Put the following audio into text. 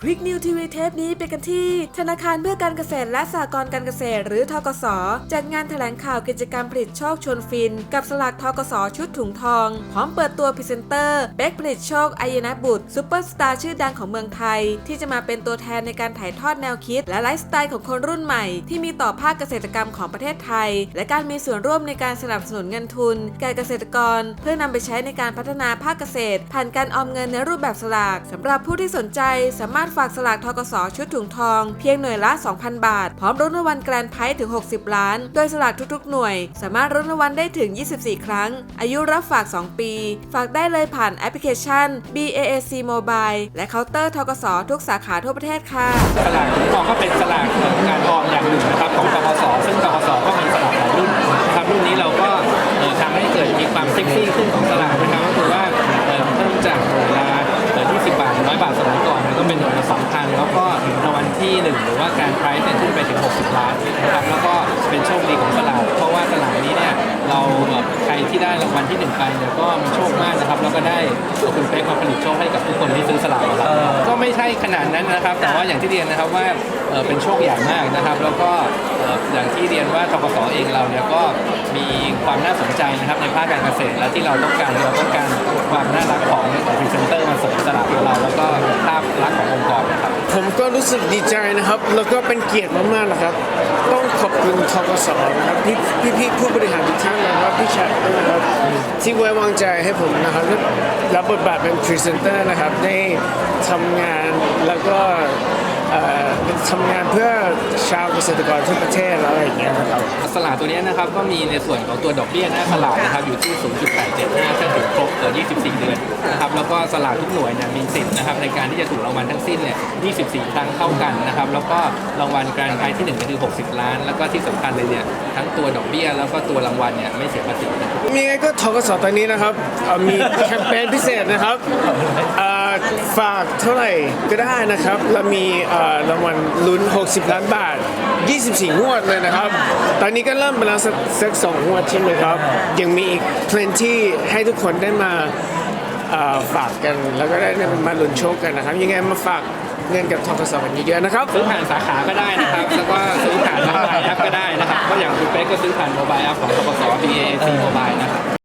คลิกนิวทีวีเทปนี้ไปกันที่ ธนาคารเพื่อการเกษตรและสหกรณ์การเกษตร หรือทกสจัดงานแถลงข่าวกิจกรรมผลิตโชคชวนฟิน กับสลากทกสชุดถุงทอง พร้อมเปิดตัวพรีเซนเตอร์เบคผลิตโชคอายนบุตรซูเปอร์สตาร์ชื่อดังของเมืองไทย ที่จะมาเป็นตัวแทนในการถ่ายทอดแนวคิด และไลฟ์สไตล์ของคนรุ่นใหม่ ที่มีต่อภาคเกษตรกรรมของประเทศไทย และการมีส่วนร่วมในการสนับสนุนเงินทุนแก่เกษตรกร เพื่อนำไปใช้ในการพัฒนาภาคเกษตร ผ่านการออมเงินในรูปแบบสลากสำหรับผู้ที่สนใจสามารถฝากสลากทกสชุดถุงทอง เพียงหน่วยละ 2,000 บาท พร้อมรุ้นรางวัลแกรนด์ไพร์ถึง 60 ล้าน โดยสลากทุกๆ หน่วย สามารถรุ้นรางวัลได้ถึง 24 ครั้ง อายุรับฝาก 2 ปี ฝากได้เลยผ่านแอปพลิเคชัน BAC Mobile และเคาน์เตอร์ทกสทุกสาขาทั่วประเทศค่ะ สลากถุงทองก็เป็นสลากการออมอย่างหนึ่ง รางวัลที่1หรือว่าการไพรส์เนี่ยขึ้นไปถึง 60 ล้านนะครับแล้วก็เป็นโชคดีของสลากเพราะว่าสลากนี้เนี่ยเราเอ่อใครที่ได้รางวัลที่หนึ่งไปเนี่ยก็มีโชคมากนะครับแล้วก็ได้คุณเป๊กมาผลิตโชคให้กับทุกคนที่ซื้อสลากของเราก็ไม่ใช่ขนาดนั้นนะครับ แต่ว่าอย่างที่เรียนนะครับว่าเอ่อเป็นโชคใหญ่มากนะครับ แล้วก็เอ่ออย่างที่เรียนว่าทกสเองเราเนี่ยก็มีความน่าสนใจนะครับในภาคการเกษตรและที่เราต้องการเราต้องการความน่ารักของ ก็รู้สึกดีใจนะครับ แล้วก็เป็นเกียรติมากๆนะครับ ต้องขอบคุณทกสนะครับพี่พี่พี่ผู้บริหารทุกท่านนะครับพี่ชัดด้วยนะครับที่ไว้วางใจให้ผมนะครับรับบทบาทเป็นพรีเซนเตอร์นะครับได้ทำงานแล้วก็ทำงานเพื่อชาวเกษตรกรทั่วประเทศอะไรอย่างเงี้ยนะครับสลากตัวนี้นะครับก็มีในส่วนของตัวดอกเบี้ยหน้าสลากนะครับอยู่ที่ 0.875ถ้าถึงครบเกิน24 เดือน แล้วก็สลากทุกหน่วยเนี่ยมีสิทธิ์นะครับในการที่จะถูกรางวัลทั้งสิ้นเนี่ย 24 ครั้งเท่ากันนะครับ แล้วก็รางวัลแกรนด์ไพรส์ที่1ก็คือ 60 ล้าน แล้วก็ที่สำคัญเลยเนี่ยทั้งตัวดอกเบี้ยแล้วก็ตัวรางวัลเนี่ยไม่เสียภาษีนะมีไงก็ทกสตอนนี้นะครับมีแคมเปญพิเศษนะครับฝากเท่าไหร่ก็ได้นะครับเรามีรางวัลลุ้น 60 ล้านบาท 24 งวดเลยนะครับ ตอนนี้ก็เริ่มไปแล้วสักสองงวดใช่ไหมครับ ยังมีอีก plenty ให้ทุกคนได้มา เอ่อฝากกัน แล้วก็ได้มาลุ้นโชคกันนะครับ ยังไงมาฝากเงินกับทกสกันเยอะๆนะครับ ซื้อผ่านสาขาก็ได้นะครับ แล้วก็ซื้อผ่านโมบายแอปก็ได้นะครับ ก็อย่างคุณเป๊กก็ซื้อผ่านโมบายแอปของทกส BAC โมบายนะครับ